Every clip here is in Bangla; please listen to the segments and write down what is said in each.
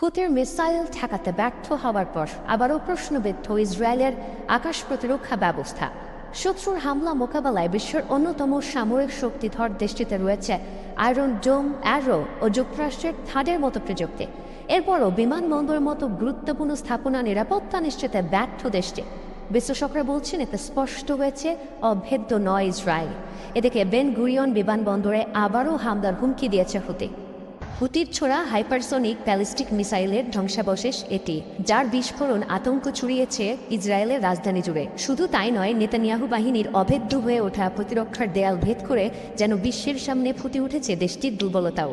হুতের মিসাইল ঠেকাতে ব্যর্থ হওয়ার পর আবারও প্রশ্নবিদ্ধ ইসরায়েলের আকাশ প্রতিরক্ষা ব্যবস্থা। শত্রুর হামলা মোকাবেলায় বিশ্বের অন্যতম সামরিক শক্তিধর দেশটিতে রয়েছে আয়রন ডোম, অ্যারো ও যুক্তরাষ্ট্রের থার্ডের মতো প্রযুক্তি। এরপরও বিমানবন্দরের মতো গুরুত্বপূর্ণ স্থাপনা নিরাপত্তা নিশ্চিতে ব্যর্থ দেশটি। বিশ্লেষকরা বলছেন, এতে স্পষ্ট হয়েছে, অভেদ্য নয় ইসরায়েল। এদিকে বেন গুরিয়ন বিমানবন্দরে আবারও হামলার হুমকি দিয়েছে হুতি হুতির ছোড়া হাইপারসোনিক ব্যালিস্টিক মিসাইলের ধ্বংসাবশেষ এটি, যার বিস্ফোরণ আতঙ্ক ছড়িয়েছে ইসরায়েলের রাজধানী জুড়ে। শুধু তাই নয়, নেতানিয়াহু বাহিনীর অভেদ্য হয়ে ওঠা প্রতিরক্ষার দেয়াল ভেদ করে যেন বিশ্বের সামনে ফুটে উঠেছে দেশটির দুর্বলতাও।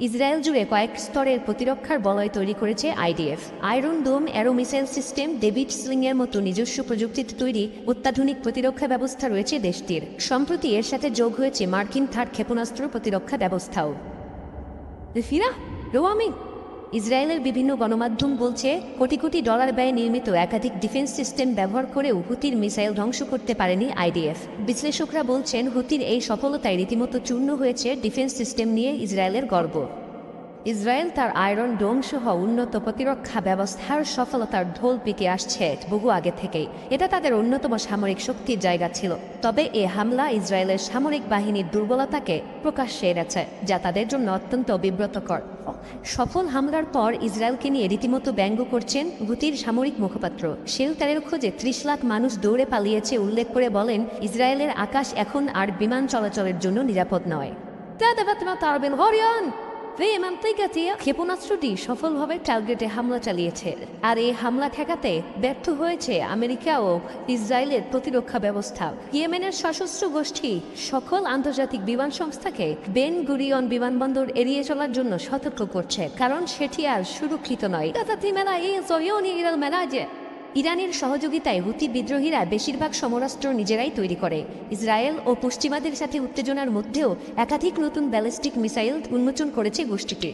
ইসরায়েল জুড়ে কয়েক স্তরের প্রতিরক্ষার বলয় তৈরি করেছে IDF. Iron dome, arrow missile system, David স্লিংয়ের মতো নিজস্ব প্রযুক্তিতে তৈরি অত্যাধুনিক প্রতিরক্ষা ব্যবস্থা রয়েছে দেশটির। সম্প্রতি এর সাথে যোগ হয়েছে মার্কিন থার্ড ক্ষেপণাস্ত্র প্রতিরক্ষা ব্যবস্থাও। ফিরা রোয়ামি ইসরায়েলের বিভিন্ন গণমাধ্যম বলছে, কোটি কোটি ডলার ব্যয়ে নির্মিত একাধিক ডিফেন্স সিস্টেম ব্যবহার করেও হুতির মিসাইল ধ্বংস করতে পারেনি আইডিএফ। বিশ্লেষকরা বলছেন, হুতির এই সফলতায় রীতিমতো চূর্ণ হয়েছে ডিফেন্স সিস্টেম নিয়ে ইসরায়েলের গর্ব। ইসরায়েল তার আয়রন ডোম সহ উন্নত প্রতিরক্ষা ব্যবস্থার সফলতার ঢোল পিকে আসছে বহু আগে থেকেই। এটা তাদের অন্যতম সামরিক শক্তির জায়গা ছিল। তবে এ হামলা ইসরায়েলের সামরিক বাহিনীর দুর্বলতাকে প্রকাশ্যে এনেছে, যা তাদের জন্য অত্যন্ত বিব্রতকর। সফল হামলার পর ইসরায়েলকে নিয়ে রীতিমতো ব্যঙ্গ করছেন হুতির সামরিক মুখপাত্র। শেলটারের খোঁজে ত্রিশ লাখ মানুষ দৌড়ে পালিয়েছে উল্লেখ করে বলেন, ইসরায়েলের আকাশ এখন আর বিমান চলাচলের জন্য নিরাপদ নয়। হরিয়ান ক্ষেপণাস্ত্রটি সফলভাবে টার্গেটে হামলা চালিয়েছে। আর এই হামলা ঠেকাতে ব্যর্থ হয়েছে আমেরিকা ও ইসরায়েলের প্রতিরক্ষা ব্যবস্থা। ইয়েমেনের সশস্ত্র গোষ্ঠী সকল আন্তর্জাতিক বিমান সংস্থাকে বেন গুরিয়ন বিমানবন্দর এড়িয়ে চলার জন্য সতর্ক করছে, কারণ সেটি আর সুরক্ষিত নয়। ইরানের সহযোগিতায় হুতি বিদ্রোহীরা বেশিরভাগ সমরাস্ত্র নিজেরাই তৈরি করে। ইসরায়েল ও পশ্চিমাদের সাথে উত্তেজনার মধ্যেও একাধিক নতুন ব্যালিস্টিক মিসাইল উন্মোচন করেছে গোষ্ঠীটি।